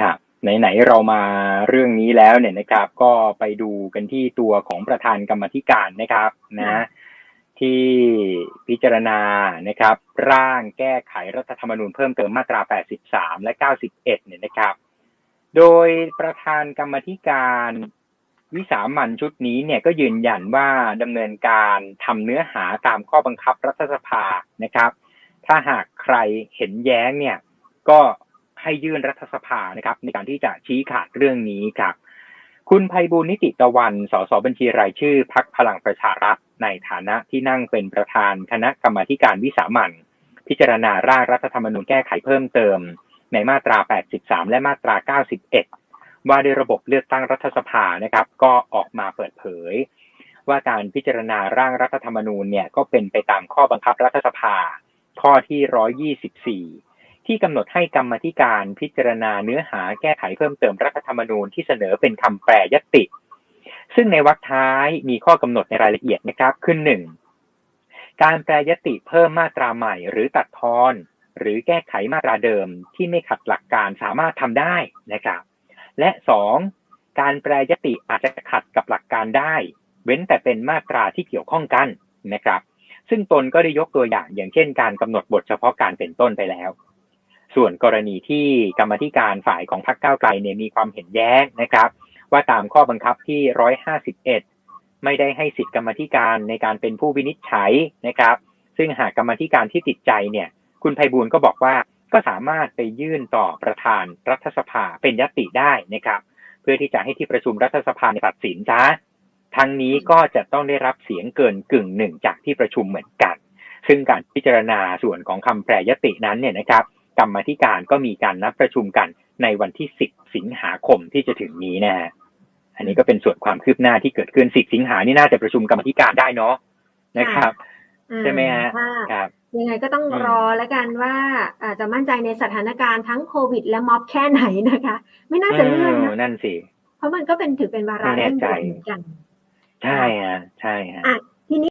ครับไหนๆเรามาเรื่องนี้แล้วเนี่ยนะครับ ก็ไปดูกันที่ตัวของประธานกรรมาธิการนะครับนะที่พิจารณานะครับ ร่างแก้ไขรัฐธรรมนูญเพิ่มเติมมาตรา 83 และ 91 เนี่ยนะครับ โดยประธานกรรมาธิการวิสามันชุดนี้เนี่ยก็ยืนยันว่าดำเนินการทำเนื้อหาตามข้อบังคับรัฐสภานะครับ ถ้าหากใครเห็นแย้งเนี่ยก็ ให้ยื่นรัฐสภานะครับ ในการที่จะชี้ขาดเรื่องนี้ครับ คุณภัยบูลนิติตะวัน สสบัญชีรายชื่อพักพลังประชารัฐ ในฐานะที่นั่งเป็นประธานคณะกรรมาการวิสามันพิจารณาร่างรัฐธรรมนูญแก้ไขเพิ่มเติม ในมาตรา 83 และมาตรา 91 ว่าด้วยระบบเลือกตั้งรัฐสภานะครับ ก็ออกมาเปิดเผย ว่าการพิจารณาร่างรัฐธรรมนูญเนี่ยก็เป็นไปตามข้อบังคับรัฐสภา ข้อที่ 124 ที่กำหนดให้กรรมธิการพิจารณาเนื้อหาแก้ไขเพิ่มเติมรัฐธรรมนูญที่เสนอเป็นคำแปรยติ ซึ่งในวรรคท้ายมีข้อกำหนดในรายละเอียดนะครับขึ้นหนึ่งการแปรยติเพิ่มมาตราใหม่ หรือตัดทอน หรือแก้ไขมาตราเดิมที่ไม่ขัดหลักการสามารถทำได้นะครับ และสองการแปรยติอาจจะขัดกับหลักการได้ เว้นแต่เป็นมาตราที่เกี่ยวข้องกันนะครับ ซึ่งตนก็ได้ยกตัวอย่างอย่างเช่น การกำหนดบทเฉพาะการเป็นต้นไปแล้ว ส่วนกรณีที่กรรมธิการฝ่ายของพรรคก้าวไกลเนี่ยมีความเห็นแย้งนะครับ ว่าตามข้อบังคับที่ 151 ไม่ได้ให้สิทธิกรรมธิการในการเป็นผู้วินิจฉัยนะครับ ซึ่งหากกรรมธิการที่ติดใจเนี่ยคุณไพบูลก็บอกว่าก็สามารถไปยื่นต่อประธานรัฐสภาเป็นยติได้นะครับ เพื่อที่จะให้ที่ประชุมรัฐสภาในตัดสินซะทั้งนี้ก็จะต้องได้รับเสียงเกินกึ่งหนึ่งจากที่ประชุมเหมือนกัน ซึ่งการพิจารณาส่วนของคำแปรยตินั้นเนี่ยนะครับ กรรมาธิการก็มีการนัดประชุมกันในวันที่ 10 สิงหาคมที่จะถึงนี้นะฮะอันนี้ก็เป็นส่วนความคืบหน้าที่เกิดขึ้น 10 สิงหานี่น่าจะประชุมกรรมาธิการได้เนาะนะครับ ใช่ไหมฮะค่ะครับยังไงก็ต้องอืมรอแล้วกันว่าอาจจะมั่นใจในสถานการณ์ทั้งโควิด และม็อบแค่ไหนนะคะ ไม่น่าจะเลื่อนเอนะอนั่นสิ เพราะมันก็เป็นถือเป็นวาระไม่แน่เร่งใจด่วนเหมือนกัน ใช่ฮะใช่ฮะอะ